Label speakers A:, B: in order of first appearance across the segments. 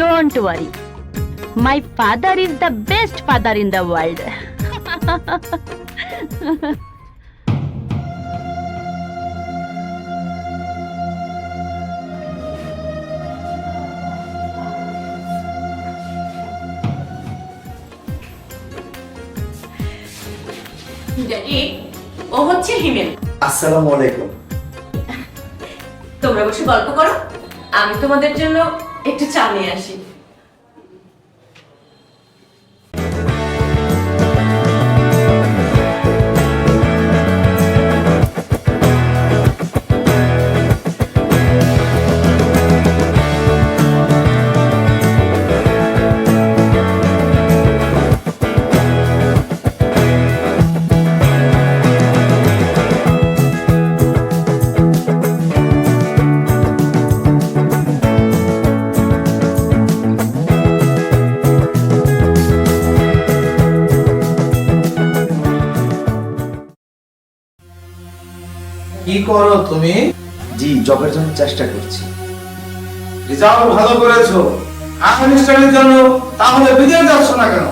A: Don't worry. My father is the best father in the world.
B: ও হচ্ছে হিমেল
C: আসসালামু আলাইকুম
B: তোমরা বসে গল্প করো আমি তোমাদের জন্য একটু চা নিয়ে আসি।
D: কি করো তুমি?
C: জি জবের জন্য চেষ্টা করছি।
D: রেজাল্ট ভালো করেছ। আফগানিস্তানের জন্য। তাহলে বিদেশ যাচ্ছ না কেন?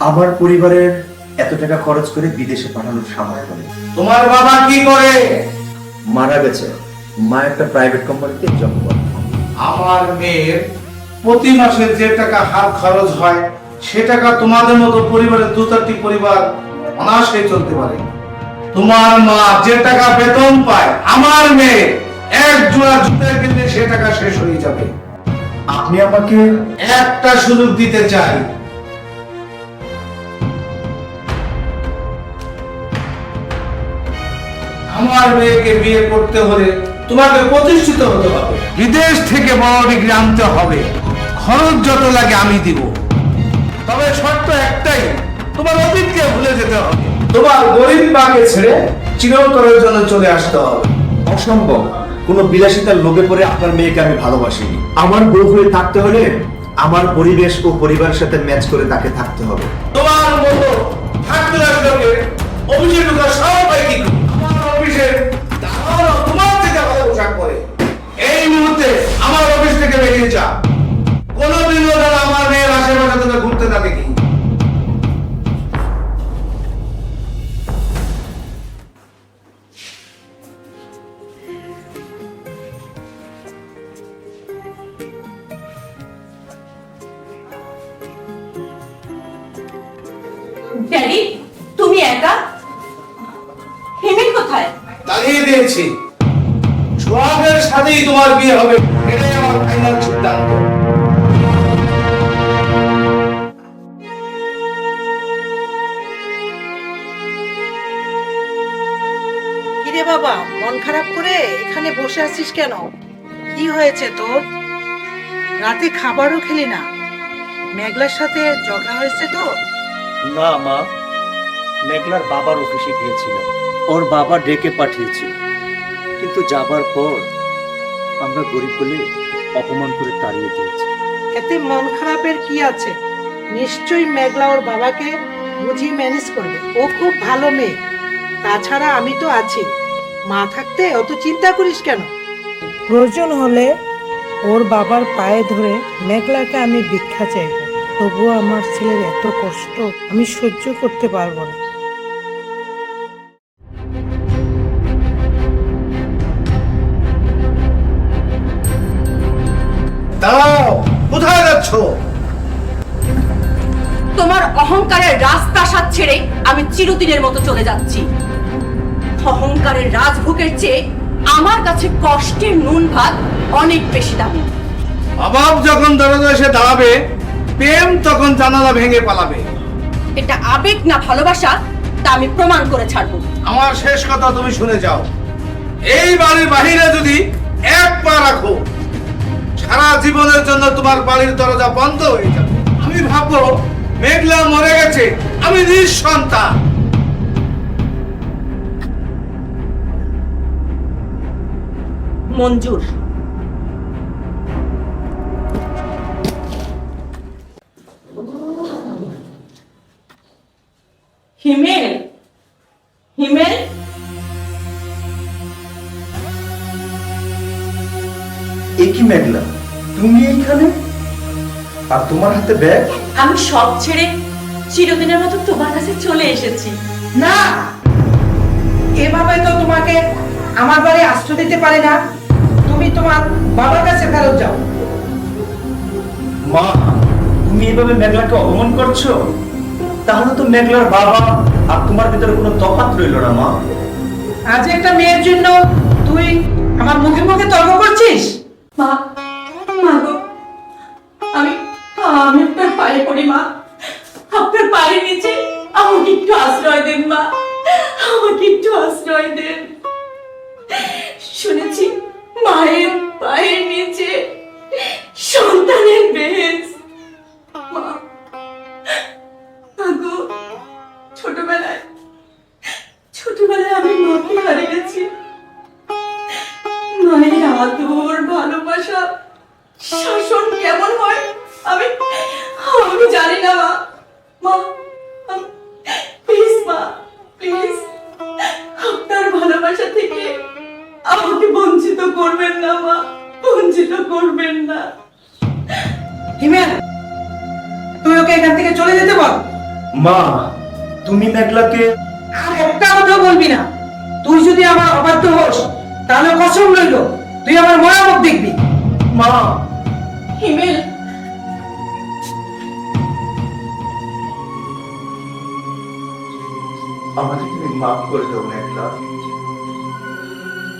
C: আমার পরিবারের এত টাকা খরচ করে বিদেশে পাঠানোর সামর্থ্য নেই।
D: তোমার বাবা কি করে?
C: মারা গেছে। মা একটা প্রাইভেট কোম্পানিতে জব করে।
D: আমার মেয়ের প্রতি মাসে যে টাকা হাত খরচ হয় সে টাকা তোমাদের মতো পরিবারের দু চারটি পরিবার অনায়াসে চলতে পারে। তোমার মা যে টাকা বেতন পায়, আমার মেয়ে, এক জোড়া জুতা কিনলে সে টাকা শেষ হয়ে যাবে।
C: আপনি আমাকে
D: একটা সুযোগ দিতে চাই। আমার মেয়েকে বিয়ে করতে হলে তোমাকে প্রতিষ্ঠিত হতে হবে। বিদেশ থেকে বড় ডিগ্রি আনতে হবে। খরচ যত লাগে আমি দিব। তবে শর্ত একটাই, তোমার অতীতকে ভুলে যেতে হবে। তোমার গরিব মাকে ছেড়ে চিরতরের জন্য চলে আসতে হবে।
C: অসম্ভব। কোনো বিলাসিতার লোকে পরে আপনার মেয়েকে আমি ভালোবাসি আমার বউ হয়ে থাকতে হলে আমার পরিবেশ ও পরিবারের সাথে ম্যাচ করে তাকে থাকতে হবে।
D: তোমার মতো থাকতে লোকে
B: ড্যাডি তুমি একা? হিমেল কোথায়?
D: দাঁড়িয়ে দিয়েছি সোহাগের সাথেই তোমার বিয়ে হবে। এটাই আমার ফাইনাল সিদ্ধান্ত।
E: কিরে বাবা মন খারাপ করে এখানে বসে আছিস কেন? কি হয়েছে তোর? রাতে খাবারও খেলি না। মেঘলার সাথে ঝগড়া হয়েছে তো
F: না মা। মেঘলার বাবার অফিসে গিয়েছিল ওর বাবা ডেকে পাঠিয়েছিল। কিন্তু যাবার পর আমরা গরিব বলে অপমান করে তাড়িয়ে দিয়েছি।
E: এতে মন খারাপের কি আছে? নিশ্চয়ই মেঘলা ওর বাবাকে বুঝিয়ে ম্যানেজ করবে। ও খুব ভালো মেয়ে। তাছাড়া আমি তো আছি। মা থাকতে অত চিন্তা করিস কেন? প্রয়োজন হলে ওর বাবার পায়ে ধরে মেঘলাকে আমি ভিক্ষা চাইব। তবুও আমার ছেলের এত কষ্ট আমি সহ্য করতে পারব না।
D: দাঁড়াও কোথায় যাচ্ছ?
B: তোমার অহংকারের রাস্তা সাত ছেড়ে আমি চিরদিনের মতো চলে যাচ্ছি। অহংকারের রাজভোগের চেয়ে আমার কাছে কষ্টের নুন ভাত অনেক বেশি দামি।
D: অভাব যখন দরজা এসে দাঁড়াবে প্রেম তখন জানালা ভেঙে পালাবে।
B: এটা আবেগ না ভালোবাসা তা আমি প্রমাণ করে ছাড়বো।
D: আমার শেষ কথা তুমি শুনে যাও। এই বাড়ির বাহিরে যদি এক পা রাখো সারা জীবনের জন্য তোমার বাড়ির দরজা বন্ধ হয়ে যাবে। আমি ভাববো মেঘলা মরে গেছে আমি নিঃসন্তান।
B: মঞ্জুর হিমেল। হিমেল?
C: একই মেঘলা?
G: তুমি এইখানে? আর তোমার হাতে ব্যাগ?
B: আমি সব ছেড়ে চিরদিনের মতো তোমার কাছে চলে এসেছি।
E: না! এভাবে তো তোমাকে আমার বাড়ি আশ্রয় দিতে পারে না। তুমি তোমার বাবার কাছে ফেরত যাও।
G: মা তুমি এভাবে মেঘলাকে অপমান করছ? তাহলে তো মেঘলার বাবা আর তোমার ভিতরে কোনো তফাৎ রইল না, মা।
E: আজ একটা মেয়ের জন্য তুই আমার মুখে মুখে তর্ক
B: আমি মাকে হারিয়েছি মায়ের আদর ভালোবাসা শাসন কেমন হয় আমি আমি জানি না মা। মা প্লিজ মা প্লিজ আপনার ভালোবাসা থেকে আমাকে বঞ্চিত করবেন না মা। বঞ্চিত করবেন না।
E: হিমেল তুই ওকে এখান থেকে চলে যেতে বল।
G: মা তুমি মেঘলাকে
E: আর কথা বলবি না? তুই যদি আমার অবাধ্য হোস তাহলে কসম রইল তুই আমার মরামত দেখবি।
G: মা।
B: হিমেল।
G: আমাকে তুমি মাফ করে দাও মেঘলা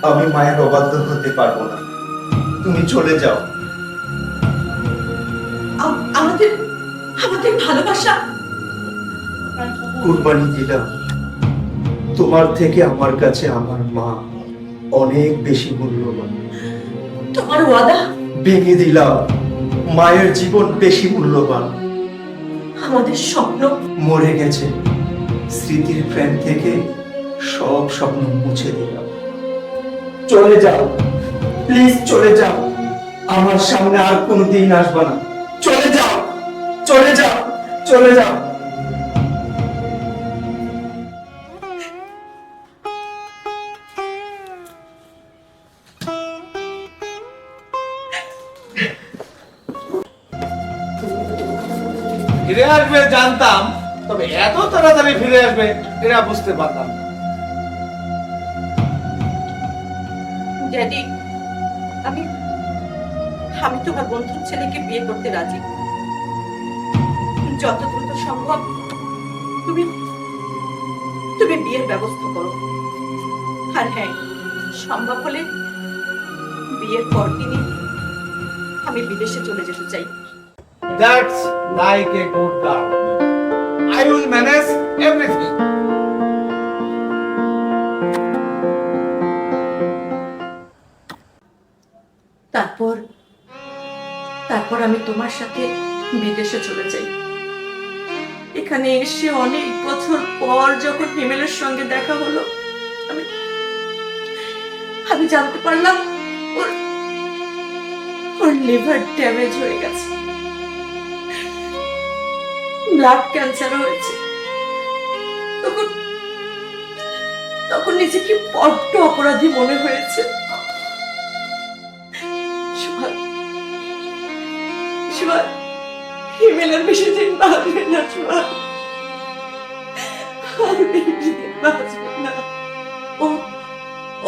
G: আমি মায়ের অবাধ্য হতে পারব না। তুমি চলে যাও।
B: আমাদের আমাদের ভালোবাসা।
G: কুরবানি দিলাম। তোমার থেকে আমার কাছে আমার মা অনেক বেশি মূল্যবান।
B: তোমার ওয়াদা?
G: ভেঙে দিলাম। মায়ের জীবন বেশি মূল্যবান।
B: আমাদের স্বপ্ন?
G: মরে গেছে। স্মৃতির ফ্রেম থেকে সব স্বপ্ন মুছে দিলাম। চলে যাও। প্লিজ চলে যাও। আমার সামনে আর কোনোদিন আসবে না। চলে যাও। চলে যাও। চলে যাও।
D: জানতাম তবে এত তাড়াতাড়ি ফিরে আসবে এটা বুঝতে পারতাম
B: ড্যাডি আমি আমি তোমার বন্ধুর ছেলেকে বিয়ে করতে রাজি। যত দ্রুত সম্ভব তুমি তুমি বিয়ের ব্যবস্থা করো। আর হ্যাঁ সম্ভব হলে বিয়ের পর দিনই আমি বিদেশে চলে যেতে চাই।
D: That's like a good girl. Everything.
B: তারপর তারপর আমি তোমার সাথে বিদেশে চলে যাই। এখানে এসে অনেক বছর পর যখন হিমেলের সঙ্গে দেখা হলো, আমি আমি জানতে পারলাম ওর ওর লিভার ড্যামেজ হয়ে গেছে। ব্লাড ক্যান্সার হয়েছে। নিজেকে বড্ড অপরাধী মনে হয়েছে। হিমেলের বেশি দিন বাঁচবে না না।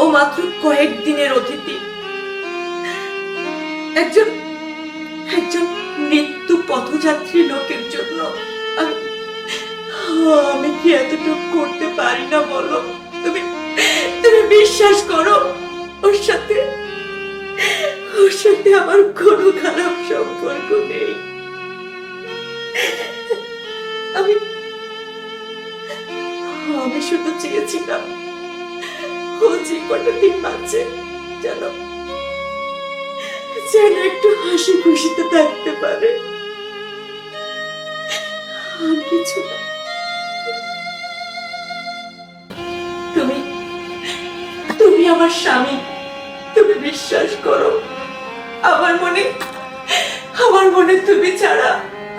B: ও মাত্র কয়েকদিনের অতিথি। একজন একজন মৃত্যু পথযাত্রী লোকের জন্য। আমি কি এতটুকু করতে পারি না বলো? তুমি বিশ্বাস করো, ওর সাথে ওর সাথে আমার কোনো খারাপ সম্পর্ক নেই। আমি আমি শুধু চেয়েছিলাম, ও যে কটা দিন বাঁচে, যেন যেন একটু হাসি খুশিতে থাকতে পারে। আর কিছু না। আমার স্বামী, তুমি বিশ্বাস করো, আমার মনে আমার মনে তুমি ছাড়া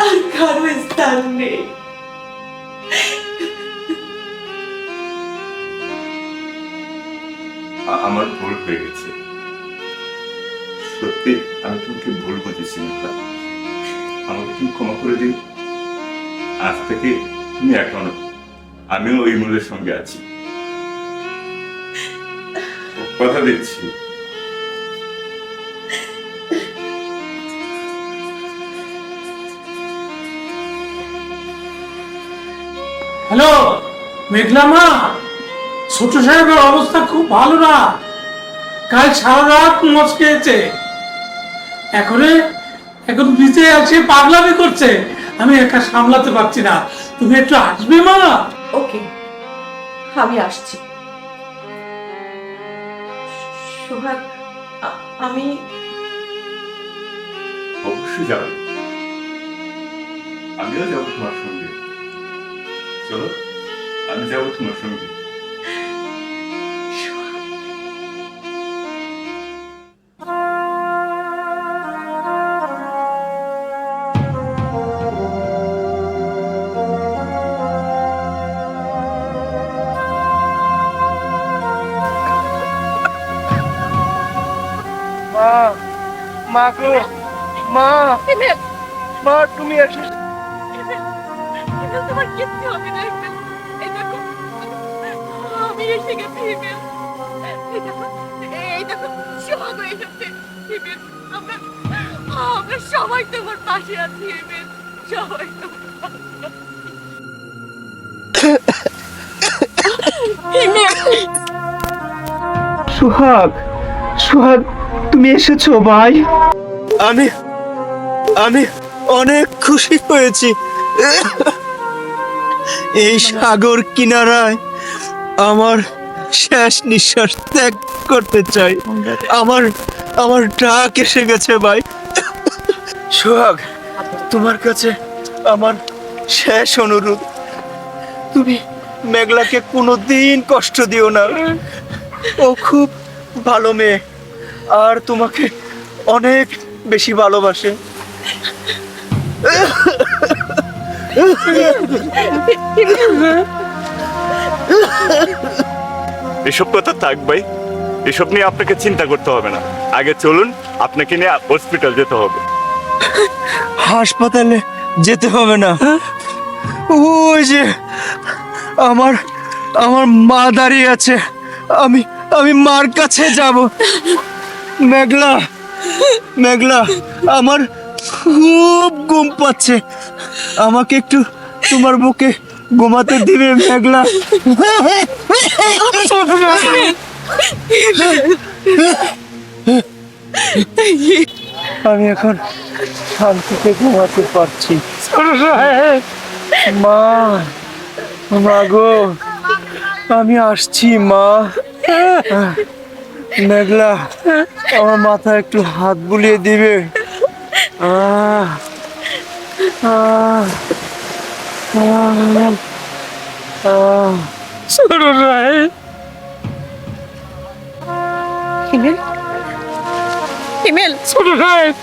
B: আর কারও স্থান নেই।
H: আমার ভুল হয়ে গেছে। সত্যি, আমি তোমাকে ভুল বুঝেছি আমাকে তুমি ক্ষমা করে দিন আজ থেকে তুমি এখনও আমিও ওই মূলের সঙ্গে আছি। কথা দিচ্ছি।
I: হ্যালো মেঘলা মা ছোট সাহেবের অবস্থা খুব ভালো না। কাল সারা রাত মচ খেয়েছে। এখনে এখন বিচে আছে পাগলামি করছে। আমি একা সামলাতে পারছি না। তুমি একটু আসবে মা?
B: ওকে আমি আসছি। আমি
H: অবশ্যই যাবে। আমিও যাব তোমার সঙ্গে। চলো আমি যাব তোমার সঙ্গে।
D: মা মা গো মা। মা তুমি এসে।
B: তোমার কিচ্ছু হবে না আমি এসে গেছি হিমেল এই দেখো এই এসেছে হিমেল আমরা আমরা সবাই তোমার পাশে আছি হিমেল সবাই তোমার পাশে। আছি।
C: সোহাগ সোহাগ তুমি এসেছ, ভাই।
G: আমি আমি অনেক খুশি হয়েছি। এই সাগর কিনারায় আমার শেষ নিঃশ্বাস ত্যাগ করতে চাই। আমার আমার ডাক এসে গেছে, ভাই। সোহাগ, তোমার কাছে আমার শেষ অনুরোধ। তুমি মেঘলাকে কোনোদিন কষ্ট দিও না। ও খুব ভালো মেয়ে। আর তোমাকে অনেক বেশি ভালোবাসে।
H: এসব কথা থাক ভাই এসব নিয়ে আপনাকে চিন্তা করতে হবে না। আগে চলুন আপনাকে নিয়ে হসপিটাল যেতে হবে।
G: হাসপাতালে যেতে হবে না। ওই যে আমার আমার মা দাঁড়িয়ে আছে। আমি আমি মার কাছে যাব। মেঘলা মেঘলা, আমার খুব ঘুম পাচ্ছে। আমাকে একটু তোমার বুকে ঘুমাতে দিবে, মেঘলা। আমি এখন শান্তিতে ঘুমাতে পারছি। মা মা গো, আমি আসছি, মা। মেঘলা আমার মাথায় একটু হাত বুলিয়ে দিবে। আহ আহ
B: হিমেল
I: সাহেব ছোট সাহেব